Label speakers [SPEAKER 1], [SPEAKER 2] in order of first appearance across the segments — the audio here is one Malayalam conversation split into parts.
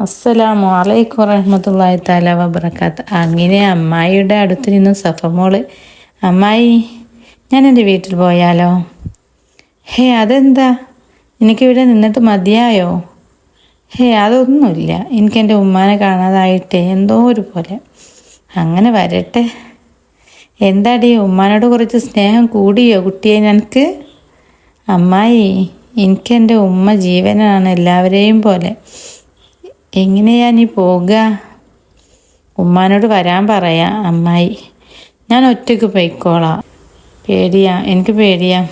[SPEAKER 1] അസ്സലാമു അലൈക്കും വറഹമത്തല്ലാഹി താല വബർക്കാത്ത് അങ്ങനെ അമ്മായിയുടെ അടുത്ത് നിന്ന് സഫമോൾ അമ്മായി ഞാൻ എന്റെ വീട്ടിൽ പോയാലോ? ഹേ അതെന്താ? എനിക്കിവിടെ നിന്നിട്ട് മതിയായോ? ഹേ അതൊന്നുമില്ല. എനിക്ക് എന്റെ ഉമ്മാനെ കാണാതായിട്ട് എന്തോ ഒരു പോലെ. അങ്ങനെ വരട്ടെ. എന്താടി ഉമ്മാനോട് കുറച്ച് സ്നേഹം കൂടിയോ കുട്ടിയെ നിനക്ക്? അമ്മായി എനിക്കെന്റെ ഉമ്മ ജീവനാണ് എല്ലാവരെയും പോലെ. എങ്ങനെയാ നീ പോകുക ഉമ്മാനോട് വരാൻ പറയാ അമ്മായി ഞാൻ ഒറ്റയ്ക്ക് പോയിക്കോളാം. പേടിയാ എനിക്ക് പേടിയാ.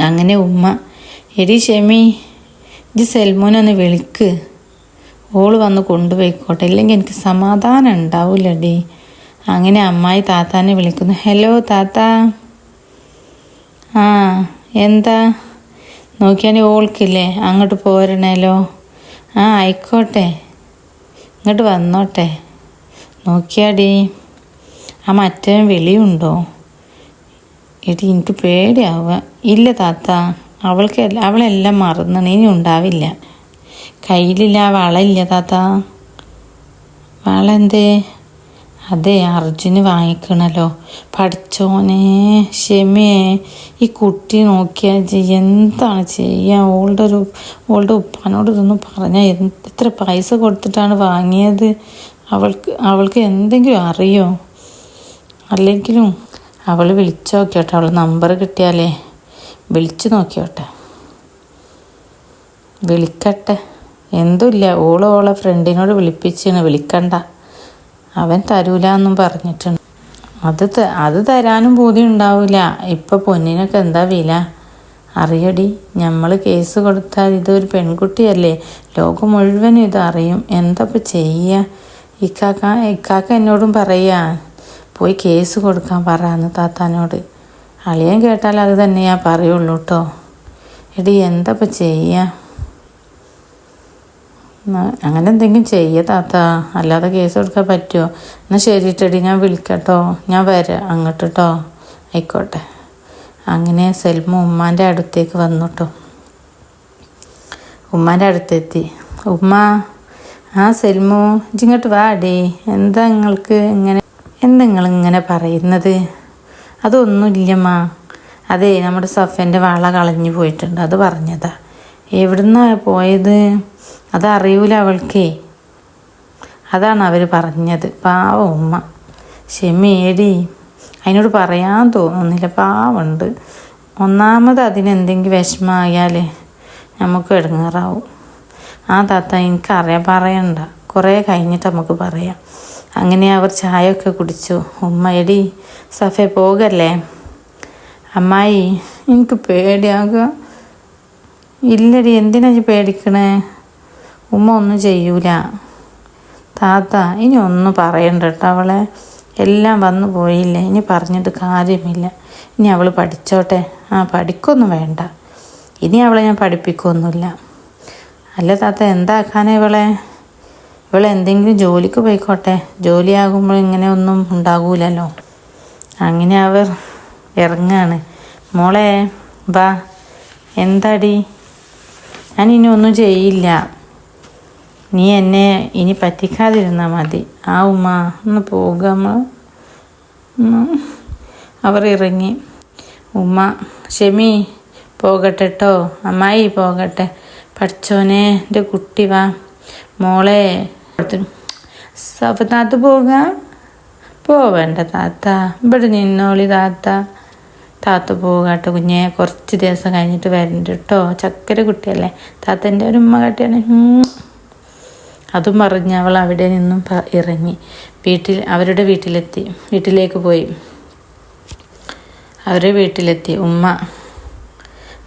[SPEAKER 1] അങ്ങനെ ഉമ്മ എടി ഷെമി ഇത് സെൽമോനൊന്ന് വിളിക്ക്. ഓൾ വന്ന് കൊണ്ടുപോയിക്കോട്ടെ. ഇല്ലെങ്കിൽ എനിക്ക് സമാധാനം ഉണ്ടാവില്ലടി അങ്ങനെ അമ്മായി താത്താനെ വിളിക്കുന്നു. ഹലോ താത്ത. ആ എന്താ? നോക്കിയാൽ ഓൾക്കില്ലേ അങ്ങോട്ട് പോരണല്ലോ ആ ആയിക്കോട്ടെ. ഇങ്ങോട്ട് വന്നോട്ടെ. നോക്കിയാടി. ആ മറ്റേ വെളിയുണ്ടോ? എടി എനിക്ക് പേടിയാവുക. ഇല്ല താത്ത. അവൾക്ക് അവളെല്ലാം മറന്നു ഇനി ഉണ്ടാവില്ല. കയ്യിലില്ല വളയില്ല താത്ത. വള എന്തേ? അതെ അർജുന് വാങ്ങിക്കണല്ലോ. പഠിച്ചോനെ ക്ഷമയെ ഈ കുട്ടി നോക്കിയാൽ എന്താണ് ചെയ്യുക ഓളുടെ ഒരു ഓളുടെ ഉപ്പാനോട് ഇതൊന്നും പറഞ്ഞാൽ എത്ര പൈസ കൊടുത്തിട്ടാണ് വാങ്ങിയത്? അവൾക്ക് അവൾക്ക് എന്തെങ്കിലും അറിയോ? അല്ലെങ്കിലും അവൾ വിളിച്ചു നോക്കിയോട്ടെ അവൾ നമ്പർ കിട്ടിയാലേ. വിളിച്ചു നോക്കിയോട്ടെ. വിളിക്കട്ടെ. എന്തുമില്ല ഓൾ ഓളെ ഫ്രണ്ടിനോട് വിളിപ്പിച്ചാണ്. വിളിക്കണ്ട. അവൻ തരൂല എന്നും പറഞ്ഞിട്ടുണ്ട്. അത് അത് തരാനും ബോധി ഉണ്ടാവില്ല ഇപ്പം പൊന്നിനൊക്കെ എന്താ വില? അറിയടി നമ്മൾ കേസ് കൊടുത്താൽ ഇതൊരു പെൺകുട്ടിയല്ലേ? ലോകം മുഴുവനും ഇത് അറിയും. എന്താ ഇപ്പം ചെയ്യുക ഇക്കാക്ക ഇക്കാക്ക എന്നോടും പറയുക പോയി കേസ് കൊടുക്കാൻ പറയാന്ന് താത്താനോട്. അളിയൻ കേട്ടാൽ അത് തന്നെയാ പറയുള്ളൂ കേട്ടോ എടി എന്താ ഇപ്പം ചെയ്യുക അങ്ങനെ എന്തെങ്കിലും ചെയ്യ താത്ത. അല്ലാതെ കേസ് കൊടുക്കാൻ പറ്റുമോ എന്നാൽ ശരി ടെടി ഞാൻ വിളിക്കട്ടോ. ഞാൻ വരാം അങ്ങോട്ട് കേട്ടോ ആയിക്കോട്ടെ. അങ്ങനെ സെൽമ ഉമ്മാന്റെ അടുത്തേക്ക് വന്നു കേട്ടോ ഉമ്മാന്റെ അടുത്തെത്തി. ഉമ്മ ആ സെൽമു ഇങ്ങോട്ട് വാടി. എന്താ നിങ്ങൾക്ക് ഇങ്ങനെ എന്താ നിങ്ങൾ ഇങ്ങനെ പറയുന്നത്? അതൊന്നുമില്ലമ്മ അതെ നമ്മുടെ സഫന്റെ വള കളഞ്ഞു പോയിട്ടുണ്ട്. അത് പറഞ്ഞതാ. എവിടുന്നാ പോയത്? അതറിയൂല അവൾക്കേ. അതാണ് അവർ പറഞ്ഞത്. പാവം ഉമ്മ. ക്ഷമേടി. അതിനോട് പറയാൻ തോന്നുന്നില്ല. പാവമുണ്ട്. ഒന്നാമത് അതിനെന്തെങ്കിലും വിഷമമായാലേ നമുക്ക് ഇടങ്ങാറാവും ആ താത്ത എനിക്കറിയാം. പറയണ്ട. കുറേ കഴിഞ്ഞിട്ട് നമുക്ക് പറയാം. അങ്ങനെ അവർ ചായയൊക്കെ കുടിച്ചു. ഉമ്മ എടി സഫേ പോകല്ലേ? അമ്മായി എനിക്ക് പേടിയാകുക ഇല്ലടി എന്തിനാ പേടിക്കണേ? ഉമ്മ ഒന്നും ചെയ്യൂല. താത്ത ഇനി ഒന്നും പറയണ്ട കേട്ടോ അവളെ. എല്ലാം വന്നു പോയില്ല? ഇനി പറഞ്ഞിട്ട് കാര്യമില്ല. ഇനി അവൾ പഠിച്ചോട്ടെ. ആ പഠിക്കൊന്നും വേണ്ട. ഇനി അവളെ ഞാൻ പഠിപ്പിക്കൊന്നുമില്ല. അല്ല താത്ത എന്താക്കാനാ ഇവളെ? ഇവളെ എന്തെങ്കിലും ജോലിക്ക് പോയിക്കോട്ടെ. ജോലിയാകുമ്പോൾ ഇങ്ങനെ ഒന്നും ഉണ്ടാകൂലല്ലോ. അങ്ങനെ അവർ ഇറങ്ങാണ്. മോളെ വാ. എന്താടി? ഞാൻ ഇനി ഒന്നും ചെയ്യില്ല. നീ എന്നെ ഇനി പറ്റിക്കാതിരുന്നാൽ മതി. ആ ഉമ്മ ഒന്ന് പോകുക നമ്മൾ അവർ ഇറങ്ങി. ഉമ്മ ഷെമി പോകട്ടെ കേട്ടോ അമ്മായി പോകട്ടെ. പഠിച്ചോനെ എന്റെ കുട്ടി വാ. മോളെ. സഫത്താത്ത് പോക പോവേണ്ട താത്ത. ഇവിടെ നിന്നോളി താത്ത. താത്ത പോകാട്ടോ കുഞ്ഞെ. കുറച്ച് ദിവസം കഴിഞ്ഞിട്ട് വരണ്ട കേട്ടോ ചക്കര കുട്ടിയല്ലേ. താത്തന്റെ ഒരു ഉമ്മ കാട്ടിയാണ്. അതും പറഞ്ഞ് അവൾ അവിടെ നിന്നും ഇറങ്ങി. വീട്ടിൽ അവരുടെ വീട്ടിലെത്തി. വീട്ടിലേക്ക് പോയി. അവരുടെ വീട്ടിലെത്തി. ഉമ്മ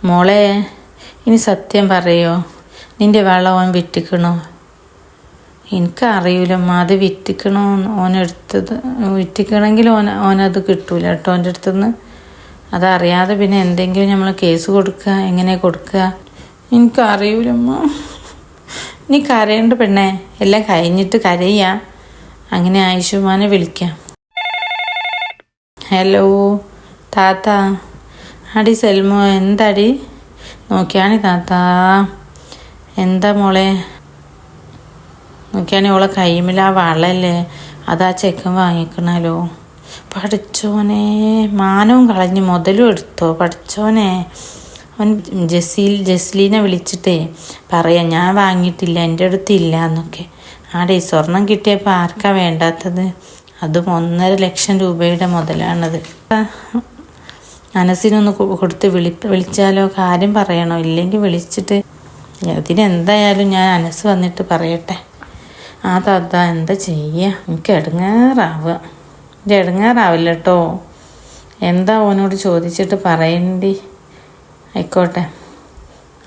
[SPEAKER 1] മോളെ ഇനി സത്യം പറയോ? നിന്റെ വള ഓൻ വിറ്റിക്കണോ? എനിക്കറിയില്ലമ്മ അത് വിറ്റിക്കണോ? ഓനെടുത്തത് വിറ്റിക്കണമെങ്കിൽ ഓൻ ഓനത് കിട്ടൂല കേട്ടോ ഓന്റെ അടുത്തുനിന്ന്. അതറിയാതെ പിന്നെ എന്തെങ്കിലും നമ്മൾ കേസ് കൊടുക്കുക എങ്ങനെ കൊടുക്കുക? എനിക്കറിയൂലമ്മ നീ കരയണ്ട പെണ്ണേ എല്ലാം കഴിഞ്ഞിട്ട് കരയ്യ അങ്ങനെ ആയിഷുമാനെ വിളിക്കാം. ഹലോ താത്ത. അടി സെൽമോ എന്താടി? നോക്കിയാണി താത്ത. എന്താ മോളെ? നോക്കിയാണെങ്കിൽ ഓളെ കൈമിൽ ആ വളല്ലേ അതാ ചെക്കൻ വാങ്ങിക്കണല്ലോ. പഠിച്ചോനെ മാനവും കളഞ്ഞ് മുതലും എടുത്തോ പഠിച്ചോനെ. അവൻ ജസീൽ ജസ്ലീനെ വിളിച്ചിട്ടേ പറയാ ഞാൻ വാങ്ങിയിട്ടില്ല എന്റെ അടുത്ത് ഇല്ല എന്നൊക്കെ. ആടെ ഈ സ്വർണം കിട്ടിയപ്പോൾ ആർക്കാ വേണ്ടാത്തത്? അതും ഒന്നര ലക്ഷം രൂപയുടെ മുതലാണത്. അനസിനൊന്ന് കൊടുത്ത് വിളി വിളിച്ചാലോ? കാര്യം പറയണോ? ഇല്ലെങ്കിൽ വിളിച്ചിട്ട് അതിനെന്തായാലും ഞാൻ അനസ് വന്നിട്ട് പറയട്ടെ. ആ താത്ത എന്താ ചെയ്യുക എനിക്ക് എടുങ്ങാറാവുക. ഇത് എടുങ്ങാറാവില്ല കേട്ടോ എന്താ ഓനോട് ചോദിച്ചിട്ട് പറയണ്ടി? ആയിക്കോട്ടെ.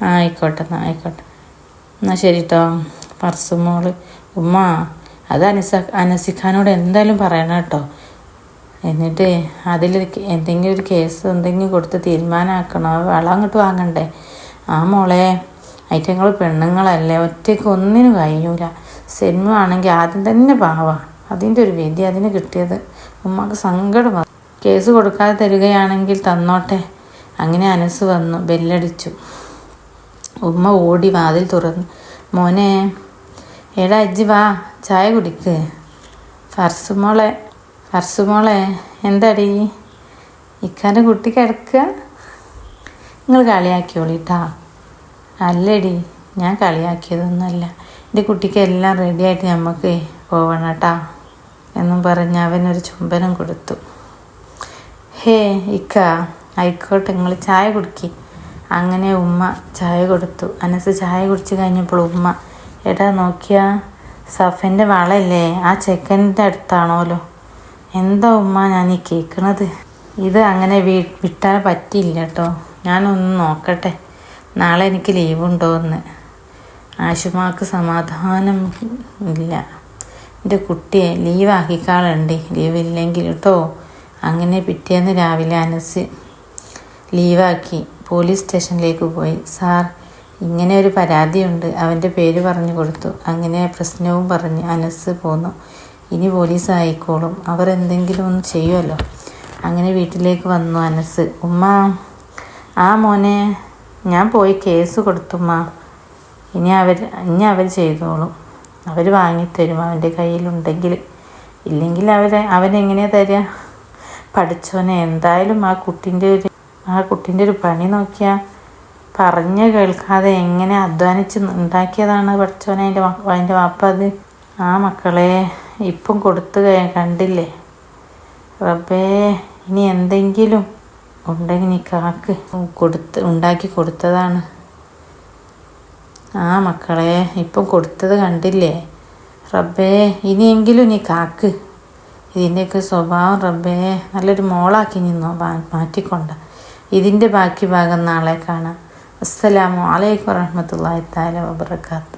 [SPEAKER 1] ആ ആയിക്കോട്ടെ എന്നാൽ ആയിക്കോട്ടെ. എന്നാൽ ശരി കേട്ടോ പർസുമോൾ ഉമ്മ അത് അനസ അനസിഖാനോട് എന്തായാലും പറയണം കേട്ടോ. എന്നിട്ട് അതിൽ എന്തെങ്കിലും ഒരു കേസ് എന്തെങ്കിലും കൊടുത്ത് തീരുമാനമാക്കണോ വളം അങ്ങോട്ട് വാങ്ങണ്ടേ? ആ മോളെ ഐറ്റങ്ങൾ പെണ്ണുങ്ങളല്ലേ? ഒറ്റയ്ക്ക് ഒന്നിനും കഴിയൂല. സിനിമ ആണെങ്കിൽ ആദ്യം തന്നെ പാവാ. അതിന്റെ ഒരു വിധി അതിന് കിട്ടിയത്. ഉമ്മക്ക് സങ്കടം കേസ് കൊടുക്കാതെ തരികയാണെങ്കിൽ തന്നോട്ടെ. അങ്ങനെ അനസ് വന്നു ബെല്ലടിച്ചു. ഉമ്മ ഓടി വാതിൽ തുറന്നു. മോനെ എടാ അജ്ജി വാ ചായ കുടിക്ക്. ഫർസുമോളെ ഫർസുമോളെ എന്താടി? ഇക്കാന്റെ കുട്ടി കിടക്കുക നിങ്ങൾ കളിയാക്കിയോളിട്ടാ? അല്ലടി ഞാൻ കളിയാക്കിയതൊന്നുമല്ല. എന്റെ കുട്ടിക്ക് എല്ലാം റെഡിയായിട്ട് നമുക്ക് പോവണം കേട്ടാ എന്നും പറഞ്ഞ് അവനൊരു ചുംബനം കൊടുത്തു. ഹേ ഇക്ക. ആയിക്കോട്ടെ നിങ്ങൾ ചായ കുടിക്കി. അങ്ങനെ ഉമ്മ ചായ കൊടുത്തു. അനസ് ചായ കുടിച്ച് കഴിഞ്ഞപ്പോൾ ഉമ്മ എടാ നോക്കിയാ സഫന്റെ വളല്ലേ ആ ചെക്കന്റെ അടുത്താണോലോ? എന്താ ഉമ്മ ഞാൻ ഈ കേൾക്കണത് ഇത് അങ്ങനെ വീ വിട്ടാൻ പറ്റില്ല കേട്ടോ. ഞാനൊന്ന് നോക്കട്ടെ. നാളെ എനിക്ക് ലീവുണ്ടോ എന്ന് ആശുമാക്ക് സമാധാനം ഇല്ല. എന്റെ കുട്ടിയെ ലീവാക്കിക്കാളുണ്ട്? ലീവില്ലെങ്കിൽ കേട്ടോ അങ്ങനെ പിറ്റേന്ന് രാവിലെ അനസ് ലീവാക്കി പോലീസ് സ്റ്റേഷനിലേക്ക് പോയി. സാർ ഇങ്ങനെ ഒരു പരാതിയുണ്ട്. അവന്റെ പേര് പറഞ്ഞു കൊടുത്തു. അങ്ങനെ പ്രശ്നവും പറഞ്ഞ് അനസ് പോന്നു. ഇനി പോലീസ് ആയിക്കോളും. അവർ എന്തെങ്കിലും ഒന്ന് ചെയ്യുമല്ലോ അങ്ങനെ വീട്ടിലേക്ക് വന്നു അനസ്. ഉമ്മ ആ മോനെ ഞാൻ പോയി കേസ് കൊടുത്തുമ്മ ഇനി അവർ ഇനി അവർ ചെയ്തോളും. അവർ വാങ്ങിത്തരും. അവന്റെ കയ്യിലുണ്ടെങ്കിൽ. ഇല്ലെങ്കിൽ അവരെ അവനെങ്ങനെയാണ് തരിക പഠിച്ചോനെ എന്തായാലും ആ കുട്ടീന്റെ ഒരു ആ കുട്ടീന്റെ ഒരു പണി നോക്കിയാൽ പറഞ്ഞ് കേൾക്കാതെ എങ്ങനെ അധ്വാനിച്ച് ഉണ്ടാക്കിയതാണ് പഠിച്ചോനെ അതിന്റെ അതിന്റെ വാപ്പ അത്? ആ മക്കളെ ഇപ്പം കൊടുത്തു കണ്ടില്ലേ? റബ്ബേ ഇനി എന്തെങ്കിലും ഉണ്ടെങ്കിൽ നീ കാക്ക്. കൊടുത്ത് ഉണ്ടാക്കി കൊടുത്തതാണ്. ആ മക്കളെ ഇപ്പം കൊടുത്തത് കണ്ടില്ലേ? റബ്ബേ ഇനിയെങ്കിലും നീ കാക്ക്. ഇതിന്റെയൊക്കെ സ്വഭാവം റബ്ബേ നല്ലൊരു മോളാക്കി നിന്നോ മാറ്റിക്കൊണ്ട്. ഇതിന്റെ ബാക്കി ഭാഗം നാളെ കാണാം. അസ്സലാമു അലൈക്കും വറഹ്മത്തുള്ളാഹി തആല വബറകാത്ത്